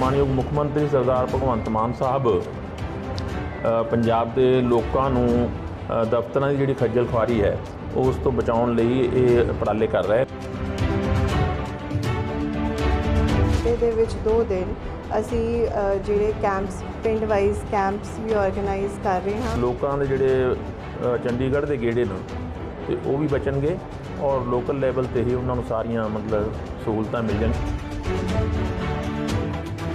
ਮਾਨਯੋਗ ਮੁੱਖ ਮੰਤਰੀ ਸਰਦਾਰ ਭਗਵੰਤ ਮਾਨ ਸਾਹਿਬ ਪੰਜਾਬ ਦੇ ਲੋਕਾਂ ਨੂੰ ਦਫ਼ਤਰਾਂ ਦੀ ਜਿਹੜੀ ਖੱਜਲ ਖੁਆਰੀ ਹੈ ਉਸ ਤੋਂ ਬਚਾਉਣ ਲਈ ਇਹ ਉਪਰਾਲੇ ਕਰ ਰਿਹਾ ਦੇ ਵਿੱਚ ਦੋ ਦਿਨ ਅਸੀਂ ਜਿਹੜੇ ਕੈਂਪਸ ਪਿੰਡ ਵਾਈਜ਼ ਕੈਂਪਸ ਵੀ ਆਰਗੇਨਾਈਜ਼ ਕਰ ਰਹੇ ਹਾਂ। ਲੋਕਾਂ ਦੇ ਜਿਹੜੇ ਚੰਡੀਗੜ੍ਹ ਦੇ ਗੇੜੇ ਨੇ ਤੇ ਉਹ ਵੀ ਬਚਣਗੇ ਔਰ ਲੋਕਲ ਲੈਵਲ ਤੇ ਹੀ ਉਹਨਾਂ ਨੂੰ ਸਾਰੀਆਂ ਮਤਲਬ ਸਹੂਲਤਾਂ ਮਿਲ ਜਾਣ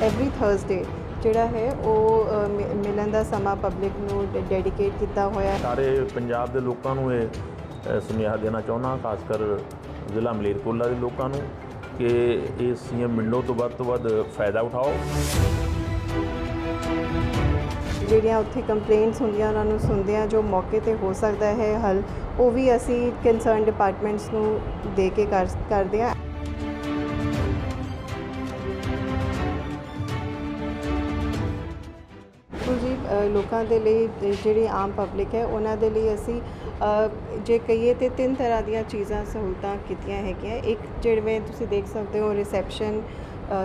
ਐਵਰੀ ਥਰਸਡੇ ਜਿਹੜਾ ਹੈ ਉਹ ਮਿਲਣ ਦਾ ਸਮਾਂ ਪਬਲਿਕ ਨੂੰ ਡੈਡੀਕੇਟ ਕੀਤਾ ਹੋਇਆ ਸਾਰੇ ਪੰਜਾਬ ਦੇ ਲੋਕਾਂ ਨੂੰ ਇਹ ਸੁਨੇਹਾ ਦੇਣਾ ਚਾਹੁੰਦਾ ਖਾਸ ਕਰ ਜ਼ਿਲ੍ਹਾ ਮਲੇਰਕੋਟਲਾ ਦੇ ਲੋਕਾਂ ਨੂੰ ਕਿ ਇਹ ਸੀਐਮ ਵਿੰਡੋ ਤੋਂ ਵੱਧ ਤੋਂ ਵੱਧ ਫਾਇਦਾ ਉਠਾਓ। ਜਿਹੜੀਆਂ ਉੱਥੇ ਕੰਪਲੇਂਟਸ ਹੁੰਦੀਆਂ ਉਹਨਾਂ ਨੂੰ ਸੁਣਦੇ ਆ ਜੋ ਮੌਕੇ ਤੇ ਹੋ ਸਕਦਾ ਹੈ ਹੱਲ ਉਹ ਵੀ ਅਸੀਂ ਕੰਸਰਨ ਡਿਪਾਰਟਮੈਂਟਸ ਨੂੰ ਦੇ ਕੇ ਕਰ ਕਰਦੇ ਆ ਲੋਕਾਂ ਦੇ ਲਈ ਜਿਹੜੀ ਆਮ ਪਬਲਿਕ ਹੈ, ਉਹਨਾਂ ਦੇ ਲਈ ਅਸੀਂ ਜੇ ਕਹੀਏ ਤੇ ਤਿੰਨ ਤਰ੍ਹਾਂ ਦੀਆਂ ਚੀਜ਼ਾਂ ਸਹੂਲਤਾਂ ਕੀਤੀਆਂ ਹੈਗੀਆਂ। ਇੱਕ ਜਿਵੇਂ ਤੁਸੀਂ ਦੇਖ ਸਕਦੇ ਹੋ ਰਿਸੈਪਸ਼ਨ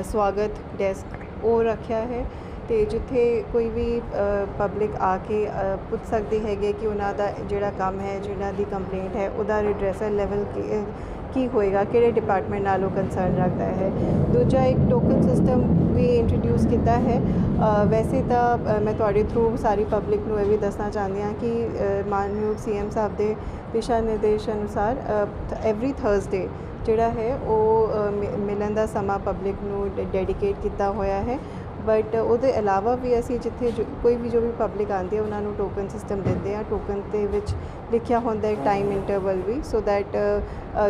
ਸਵਾਗਤ ਡੈਸਕ ਉਹ ਰੱਖਿਆ ਹੈ ਤੇ ਜਿੱਥੇ ਕੋਈ ਵੀ ਪਬਲਿਕ ਆ ਕੇ ਪੁੱਛ ਸਕਦੀ ਹੈਗੇ ਕਿ ਉਹਨਾਂ ਦਾ ਜਿਹੜਾ ਕੰਮ ਹੈ, ਜਿਹਨਾਂ ਦੀ ਕੰਪਲੇਂਟ ਹੈ, ਉਹਦਾ ਰਿਡਰੈਸਲ ਲੈਵਲ ਕੀ ਹੋਏਗਾ ਕਿਹੜੇ ਡਿਪਾਰਟਮੈਂਟ ਨਾਲ ਉਹ ਕੰਸਰਨ ਰੱਖਦਾ ਹੈ। ਦੂਜਾ ਇੱਕ ਟੋਕਨ ਸਿਸਟਮ ਵੀ ਇੰਟਰੋਡਿਊਸ ਕੀਤਾ ਹੈ। ਵੈਸੇ ਤਾਂ ਮੈਂ ਤੁਹਾਡੇ ਥਰੂ ਸਾਰੀ ਪਬਲਿਕ ਨੂੰ ਇਹ ਵੀ ਦੱਸਣਾ ਚਾਹੁੰਦੀ ਹਾਂ ਕਿ ਅ, ਮਾਨਯੋਗ ਸੀਐਮ ਸਾਹਿਬ ਦੇ ਦਿਸ਼ਾ ਨਿਰਦੇਸ਼ ਅਨੁਸਾਰ ਐਵਰੀ ਥਰਸਡੇ ਜਿਹੜਾ ਹੈ ਉਹ ਮਿਲਣ ਦਾ ਸਮਾਂ ਪਬਲਿਕ ਨੂੰ ਡੈਡੀਕੇਟ ਕੀਤਾ ਹੋਇਆ ਹੈ। ਬਟ ਉਹਦੇ ਇਲਾਵਾ ਵੀ ਅਸੀਂ ਜਿੱਥੇ ਜੋ- ਕੋਈ ਵੀ ਜੋ ਵੀ ਪਬਲਿਕ ਆਉਂਦੀ ਹੈ, ਉਹਨਾਂ ਨੂੰ ਟੋਕਨ ਸਿਸਟਮ ਦਿੰਦੇ ਆ। ਟੋਕਨ ਦੇ ਵਿੱਚ ਲਿਖਿਆ ਹੁੰਦਾ ਹੈ ਟਾਈਮ ਇੰਟਰਵਲ ਵੀ ਸੋ ਦੈਟ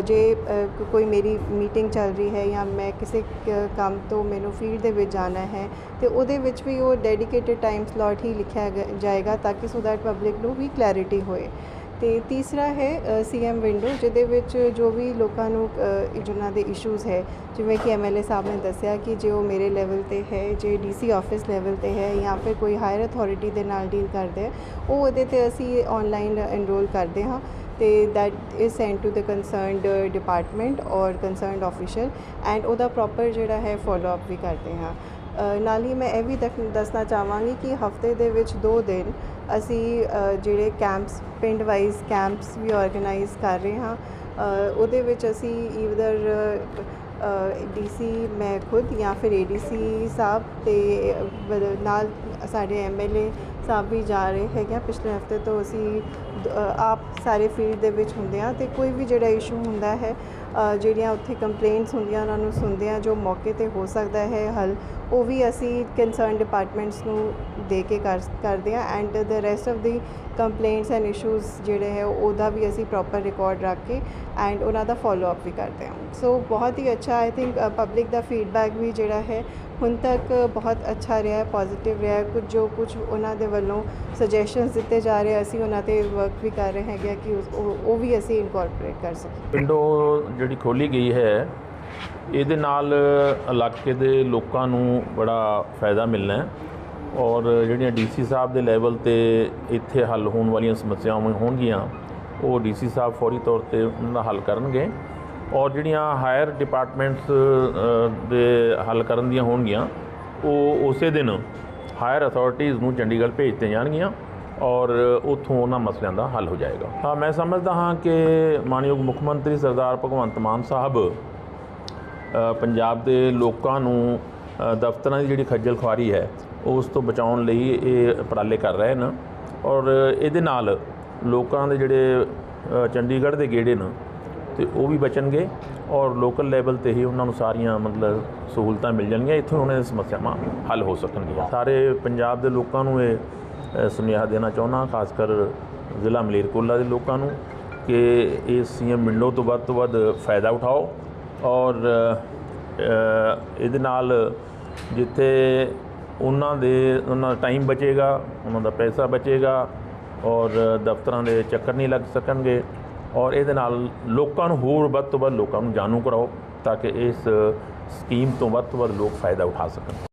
ਜੇ ਕੋਈ ਮੇਰੀ ਮੀਟਿੰਗ ਚੱਲ ਰਹੀ ਹੈ ਜਾਂ ਮੈਂ ਕਿਸੇ ਕ- ਕੰਮ ਤੋਂ ਮੈਨੂੰ ਫੀਲਡ ਦੇ ਵਿੱਚ ਜਾਣਾ ਹੈ, ਤੇ ਉਹਦੇ ਵਿੱਚ ਵੀ ਉਹ ਡੈਡੀਕੇਟਿਡ ਟਾਈਮ ਸਲੋਟ ਹੀ ਲਿਖਿਆ ਗ- ਜਾਏਗਾ ਤਾਂ ਕਿ ਸੋ ਦੈਟ ਪਬਲਿਕ ਨੂੰ ਵੀ ਕਲੈਰਿਟੀ ਹੋਏ। ਤੇ ਤੀਸਰਾ ਹੈ ਸੀਐਮ ਵਿੰਡੋ, ਜਿਹਦੇ ਵਿੱਚ ਜੋ ਵੀ ਲੋਕਾਂ ਨੂੰ ਜਿਨ੍ਹਾਂ ਦੇ ਇਸ਼ੂਜ਼ ਹੈ, ਜਿਵੇਂ ਕਿ ਐਮਐਲਏ ਸਾਹਿਬ ਨੇ ਦੱਸਿਆ ਕਿ ਜੇ ਉਹ ਮੇਰੇ ਲੈਵਲ ਤੇ ਹੈ, ਜੇ ਡੀਸੀ ਆਫਿਸ ਲੈਵਲ ਤੇ ਹੈ ਜਾਂ ਫਿਰ ਕੋਈ ਹਾਇਰ ਅਥਾਰਟੀ ਦੇ ਨਾਲ ਡੀਲ ਕਰਦੇ ਹੈ ਉਹ ਉਹਦੇ ਤੇ ਅਸੀਂ ਆਨਲਾਈਨ ਐਨਰੋਲ ਕਰਦੇ ਹਾਂ ਤੇ that is sent to the concerned department ਔਰ ਕੰਸਰਨਡ ਆਫੀਸ਼ੀਅਲ ਐਂਡ ਉਹਦਾ ਪ੍ਰੋਪਰ ਜਿਹੜਾ ਹੈ ਫੋਲੋ ਅਪ ਵੀ ਕਰਦੇ ਹਾਂ। ਨਾਲ ਹੀ ਮੈਂ ਇਹ ਵੀ ਦਖ- ਦੱਸਣਾ ਚਾਹਾਂਗੀ ਕਿ ਹਫ਼ਤੇ ਦੇ ਵਿੱਚ ਦੋ ਦਿਨ ਅਸੀਂ ਜਿਹੜੇ ਕੈਂਪਸ, ਪਿੰਡ ਵਾਈਜ਼ ਕੈਂਪਸ ਵੀ ਆਰਗੇਨਾਈਜ਼ ਕਰ ਰਹੇ ਹਾਂ। ਉਹਦੇ ਵਿੱਚ ਅਸੀਂ ਈਵਦਰ ਡੀਸੀ ਮੈਂ ਖੁਦ ਜਾਂ ਫਿਰ ਏਡੀਸੀ ਸਾਹਿਬ ਤੇ ਨਾਲ ਸਾਡੇ ਐਮਐਲਏ ਸਾਹਿਬ ਵੀ ਜਾ ਰਹੇ ਹੈਗੇ ਆ। ਪਿਛਲੇ ਹਫ਼ਤੇ ਤੋਂ ਅਸੀਂ ਆਪ ਸਾਰੇ ਫੀਲਡ ਦੇ ਵਿੱਚ ਹੁੰਦੇ ਆ ਤੇ ਕੋਈ ਵੀ ਜਿਹੜਾ ਇਸ਼ੂ ਹੁੰਦਾ ਹੈ ਜਿਹੜੀਆਂ ਉੱਥੇ ਕੰਪਲੇਂਟਸ ਹੁੰਦੀਆਂ, ਉਹਨਾਂ ਨੂੰ ਸੁਣਦੇ ਆ ਜੋ ਮੌਕੇ ਤੇ ਹੋ ਸਕਦਾ ਹੈ ਹੱਲ, ਉਹ ਵੀ ਅਸੀਂ ਕੰਸਰਨ ਡਿਪਾਰਟਮੈਂਟਸ ਨੂੰ ਦੇ ਕੇ ਕਰ, ਕਰਦੇ ਆ and the rest of the complaints and issues ਜਿਹੜੇ ਹੈ, ਉਹਦਾ ਵੀ ਅਸੀਂ ਪ੍ਰੋਪਰ ਰਿਕਾਰਡ ਰੱਖ ਕੇ ਐਂਡ ਉਹਨਾਂ ਦਾ ਫੋਲੋ ਅਪ ਵੀ ਕਰਦੇ ਹਾਂ। ਸੋ ਬਹੁਤ ਹੀ ਅੱਛਾ ਆਈ ਥਿੰਕ ਪਬਲਿਕ ਦਾ ਫੀਡਬੈਕ ਵੀ ਜਿਹੜਾ ਹੈ, ਹੁਣ ਤੱਕ ਬਹੁਤ ਅੱਛਾ ਰਿਹਾ ਹੈ ਪੋਜ਼ਿਟਿਵ ਰਿਹਾ। ਹੈ ਕੁਝ, ਜੋ ਕੁਝ ਉਹਨਾਂ ਦੇ ਵੱਲੋਂ ਸੁਜੈਸ਼ਨਸ ਦਿੱਤੇ ਜਾ ਰਹੇ, ਅਸੀਂ ਉਹਨਾਂ ਤੇ ਵਰਕ ਵੀ ਕਰ ਰਹੇ ਹੈਗੇ ਕਿ ਉਸ- ਉਹ ਉਹ ਵੀ ਅਸੀਂ ਇਨਕੋਰਪੋਰੇਟ ਕਰ ਸਕੀਏ। ਵਿੰਡੋ ਜਿਹੜੀ ਖੋਲੀ ਗਈ ਹੈ, ਇਹਦੇ ਨਾਲ ਇਲਾਕੇ ਦੇ ਲੋਕਾਂ ਨੂੰ ਬੜਾ ਫਾਇਦਾ ਮਿਲਣਾ ਹੈ। ਔਰ ਜਿਹੜੀਆਂ ਡੀਸੀ ਸਾਹਿਬ ਦੇ ਲੈਵਲ ਤੇ ਇੱਥੇ ਹੱਲ ਹੋਣ ਵਾਲੀਆਂ ਸਮੱਸਿਆਵਾਂ ਹੋਣਗੀਆਂ, ਉਹ ਡੀਸੀ ਸਾਹਿਬ ਫੌਰੀ ਤੌਰ ਤੇ ਉਹਨਾਂ ਦਾ ਹੱਲ ਕਰਨਗੇ। ਔਰ ਜਿਹੜੀਆਂ ਹਾਇਰ ਡਿਪਾਰਟਮੈਂਟਸ ਦੇ ਹੱਲ ਕਰਨ ਦੀਆਂ ਹੋਣਗੀਆਂ, ਉਹ ਉਸੇ ਦਿਨ ਹਾਇਰ ਅਥਾਰਟੀਜ਼ ਨੂੰ ਚੰਡੀਗੜ੍ਹ ਭੇਜ ਜਾਣਗੀਆਂ ਔਰ ਉੱਥੋਂ ਉਹਨਾਂ ਮਸਲਿਆਂ ਦਾ ਹੱਲ ਹੋ ਜਾਏਗਾ। ਹਾਂ, ਮੈਂ ਸਮਝਦਾ ਹਾਂ ਕਿ ਮਾਨਯੋਗ ਮੁੱਖ ਮੰਤਰੀ ਸਰਦਾਰ ਭਗਵੰਤ ਮਾਨ ਸਾਹਿਬ ਪੰਜਾਬ ਦੇ ਲੋਕਾਂ ਨੂੰ ਦਫ਼ਤਰਾਂ ਦੀ ਜਿਹੜੀ ਖੱਜਲ ਖੁਆਰੀ ਹੈ, ਉਸ ਤੋਂ ਬਚਾਉਣ ਲਈ ਇਹ ਉਪਰਾਲੇ ਕਰ ਰਹੇ ਨੇ ਔਰ ਇਹਦੇ ਨਾਲ ਲੋਕਾਂ ਦੇ ਜਿਹੜੇ ਚੰਡੀਗੜ੍ਹ ਦੇ ਗੇੜੇ ਨੇ, ਤੇ ਉਹ ਵੀ ਬਚਣਗੇ ਔਰ ਲੋਕਲ ਲੈਵਲ ਤੇ ਹੀ ਉਹਨਾਂ ਨੂੰ ਸਾਰੀਆਂ ਮਤਲਬ ਸਹੂਲਤਾਂ ਮਿਲ ਜਾਣਗੀਆਂ, ਇੱਥੋਂ ਉਹਨਾਂ ਦੀਆਂ ਸਮੱਸਿਆਵਾਂ ਹੱਲ ਹੋ ਸਕਣਗੀਆਂ। ਸਾਰੇ ਪੰਜਾਬ ਦੇ ਲੋਕਾਂ ਨੂੰ ਇਹ ਸੁਨੇਹਾ ਦੇਣਾ ਚਾਹੁੰਦਾ ਖਾਸ ਕਰ ਜ਼ਿਲ੍ਹਾ ਮਲੇਰਕੋਲਾ ਦੇ ਲੋਕਾਂ ਨੂੰ ਕਿ ਇਹ ਸੀਐਮ ਵਿੰਡੋ ਤੋਂ ਵੱਧ ਤੋਂ ਵੱਧ ਫਾਇਦਾ ਉਠਾਓ ਔਰ ਇਹਦੇ ਨਾਲ ਜਿੱਥੇ ਉਹਨਾਂ ਦੇ, ਉਹਨਾਂ ਦਾ ਟਾਈਮ ਬਚੇਗਾ, ਉਹਨਾਂ ਦਾ ਪੈਸਾ ਬਚੇਗਾ ਔਰ ਦਫ਼ਤਰਾਂ ਦੇ ਚੱਕਰ ਨਹੀਂ ਲੱਗ ਸਕਣਗੇ ਔਰ ਇਹਦੇ ਨਾਲ ਲੋਕਾਂ ਨੂੰ ਹੋਰ ਵੱਧ ਤੋਂ ਵੱਧ ਲੋਕਾਂ ਨੂੰ ਜਾਣੂ ਕਰਾਓ ਤਾਂ ਕਿ ਇਸ ਸਕੀਮ ਤੋਂ ਵੱਧ ਤੋਂ ਵੱਧ ਲੋਕ ਫਾਇਦਾ ਉਠਾ ਸਕਣ।